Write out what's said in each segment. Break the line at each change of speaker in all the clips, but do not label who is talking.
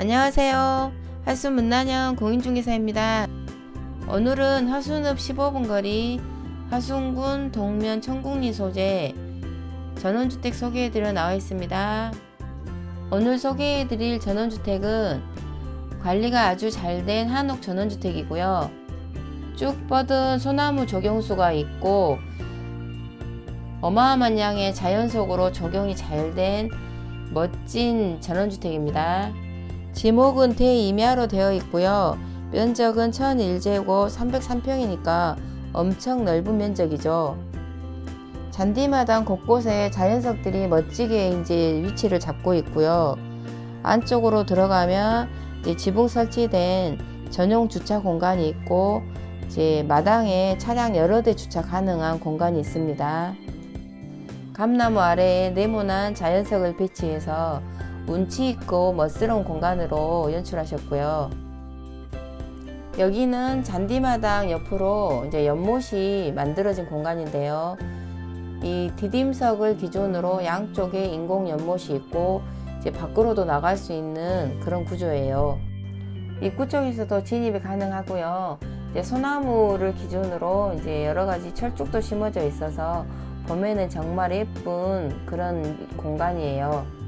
안녕하세요. 하수 문난영 공인중개사입니다. 오늘은 하수읍 15분 거리 하순군 동면 청국리 소재 전원주택 소개해드려 나와 있습니다. 오늘 소개해드릴 전원주택은 관리가 아주 잘 된 한옥 전원주택이고요. 쭉 뻗은 소나무 조경수가 있고 어마어마한 양의 자연 속으로 조경이 잘 된 멋진 전원주택입니다. 지목은 대임야로 되어 있고요. 면적은 1001제곱 303평이니까 엄청 넓은 면적이죠. 잔디마당 곳곳에 자연석들이 멋지게 이제 위치를 잡고 있고요. 안쪽으로 들어가면 지붕 설치된 전용 주차 공간이 있고 이제 마당에 차량 여러 대 주차 가능한 공간이 있습니다. 감나무 아래에 네모난 자연석을 배치해서 운치 있고 멋스러운 공간으로 연출하셨고요. 여기는 잔디마당 옆으로 이제 연못이 만들어진 공간인데요. 이 디딤석을 기준으로 양쪽에 인공 연못이 있고 이제 밖으로도 나갈 수 있는 그런 구조예요. 입구 쪽에서도 진입이 가능하고요. 이제 소나무를 기준으로 이제 여러 가지 철쭉도 심어져 있어서 봄에는 정말 예쁜 그런 공간이에요.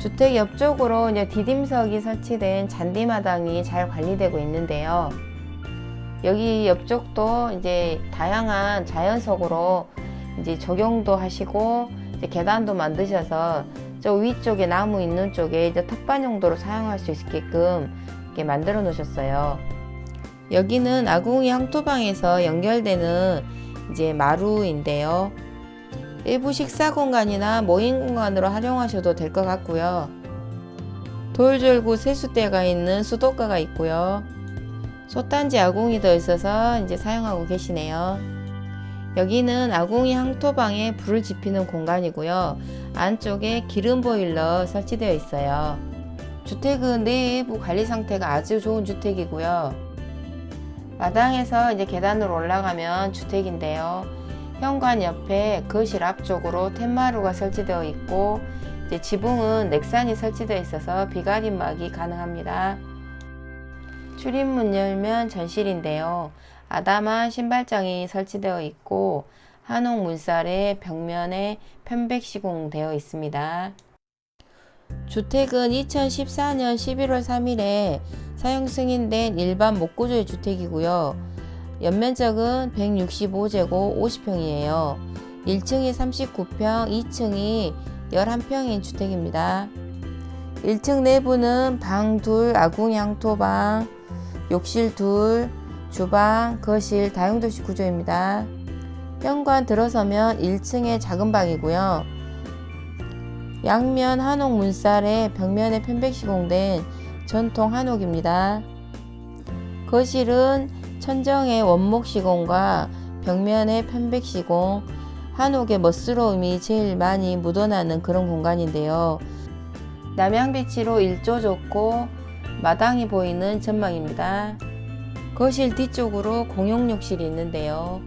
주택 옆쪽으로 이제 디딤석이 설치된 잔디마당이 잘 관리되고 있는데요. 여기 옆쪽도 이제 다양한 자연석으로 이제 적용도 하시고 이제 계단도 만드셔서 저 위쪽에 나무 있는 쪽에 이제 턱반 용도로 사용할 수 있게끔 이렇게 만들어 놓으셨어요. 여기는 아궁이 항토방에서 연결되는 이제 마루인데요. 일부 식사 공간이나 모임 공간으로 활용하셔도 될 것 같고요. 돌절구 세수대가 있는 수도가가 있고요. 솥단지 아궁이 더 있어서 이제 사용하고 계시네요. 여기는 아궁이 항토방에 불을 지피는 공간이고요. 안쪽에 기름 보일러 설치되어 있어요. 주택은 내부 관리 상태가 아주 좋은 주택이고요. 마당에서 이제 계단으로 올라가면 주택인데요. 현관 옆에 거실 앞쪽으로 텐마루가 설치되어 있고 이제 지붕은 넥산이 설치되어 있어서 비가림막이 가능합니다. 출입문 열면 전실인데요. 아담한 신발장이 설치되어 있고 한옥 문살에 벽면에 편백 시공되어 있습니다. 주택은 2014년 11월 3일에 사용 승인된 일반 목구조의 주택이고요. 연면적은 165제곱 50평이에요. 1층이 39평, 2층이 11평인 주택입니다. 1층 내부는 방 둘, 아궁이 향토방, 욕실 둘, 주방, 거실 다용도실 구조입니다. 현관 들어서면 1층의 작은 방이고요. 양면 한옥 문살에 벽면에 편백 시공된 전통 한옥입니다. 거실은 천정의 원목 시공과 벽면의 편백 시공, 한옥의 멋스러움이 제일 많이 묻어나는 그런 공간인데요. 남향 배치로 일조 좋고 마당이 보이는 전망입니다. 거실 뒤쪽으로 공용 욕실이 있는데요.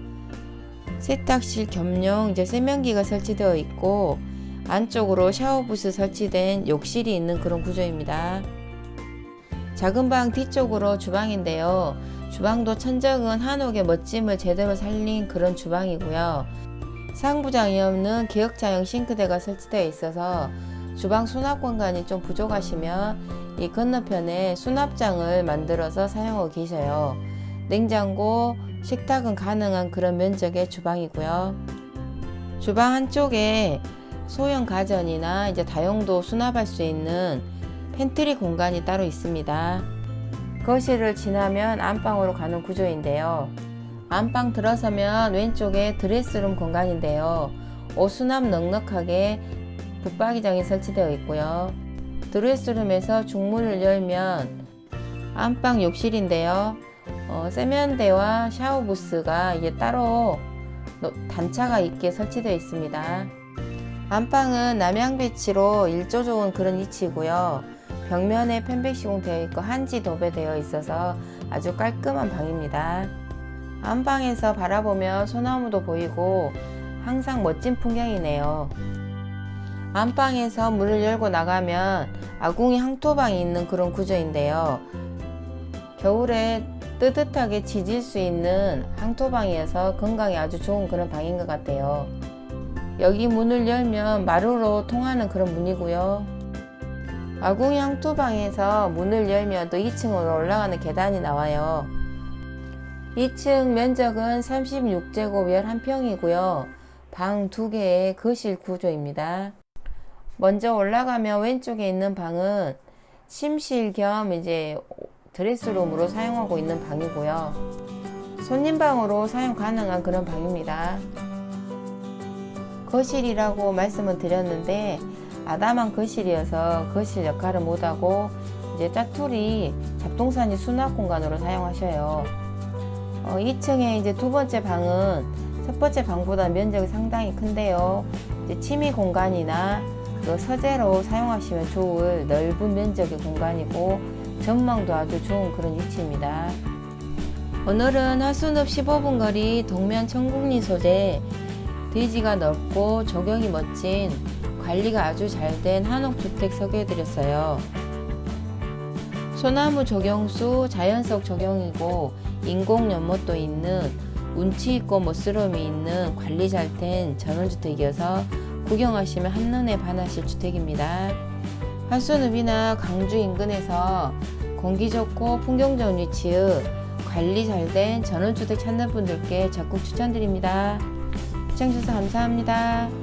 세탁실 겸용 이제 세면기가 설치되어 있고 안쪽으로 샤워부스 설치된 욕실이 있는 그런 구조입니다. 작은 방 뒤쪽으로 주방인데요. 주방도 천정은 한옥의 멋짐을 제대로 살린 그런 주방이고요. 상부장이 없는 기역자형 싱크대가 설치되어 있어서 주방 수납 공간이 좀 부족하시면 이 건너편에 수납장을 만들어서 사용하고 계셔요. 냉장고, 식탁은 가능한 그런 면적의 주방이고요. 주방 한쪽에 소형 가전이나 이제 다용도 수납할 수 있는 팬트리 공간이 따로 있습니다. 거실을 지나면 안방으로 가는 구조인데요. 안방 들어서면 왼쪽에 드레스룸 공간인데요. 옷 수납 넉넉하게 붙박이장이 설치되어 있고요. 드레스룸에서 중문을 열면 안방 욕실인데요. 어, 세면대와 샤워 부스가 이게 따로 단차가 있게 설치되어 있습니다. 안방은 남향 배치로 일조 좋은 그런 위치고요. 벽면에 편백 시공되어 있고 한지 도배되어 있어서 아주 깔끔한 방입니다. 안방에서 바라보면 소나무도 보이고 항상 멋진 풍경이네요. 안방에서 문을 열고 나가면 아궁이 항토방이 있는 그런 구조인데요. 겨울에 뜨뜻하게 지질 수 있는 항토방이어서 건강에 아주 좋은 그런 방인 것 같아요. 여기 문을 열면 마루로 통하는 그런 문이고요. 아궁이 항토방에서 문을 열면 또 2층으로 올라가는 계단이 나와요. 2층 면적은 36제곱 11평이고요. 방두 개의 거실 구조입니다. 먼저 올라가면 왼쪽에 있는 방은 침실 겸 이제 드레스룸으로 사용하고 있는 방이고요. 손님방으로 사용 가능한 그런 방입니다. 거실이라고 말씀을 드렸는데 아담한 거실이어서 거실 역할을 못하고 이제 짜투리 잡동사니 수납 공간으로 사용하셔요. 어, 2층에 이제 두 번째 방은 첫 번째 방보다 면적이 상당히 큰데요. 이제 침이 공간이나 그 서재로 사용하시면 좋을 넓은 면적의 공간이고 전망도 아주 좋은 그런 위치입니다. 오늘은 하수읍 15분 거리 동면 청국리 소재 대지가 넓고 조경이 멋진 관리가 아주 잘 된 한옥주택 소개해드렸어요. 소나무 조경수 자연석 조경이고 인공 연못도 있는 운치 있고 멋스러움이 있는 관리 잘 된 전원주택이어서 구경하시면 한눈에 반하실 주택입니다. 한수읍이나 강주 인근에서 공기 좋고 풍경 좋은 위치의 관리 잘 된 전원주택 찾는 분들께 적극 추천드립니다. 시청해주셔서 감사합니다.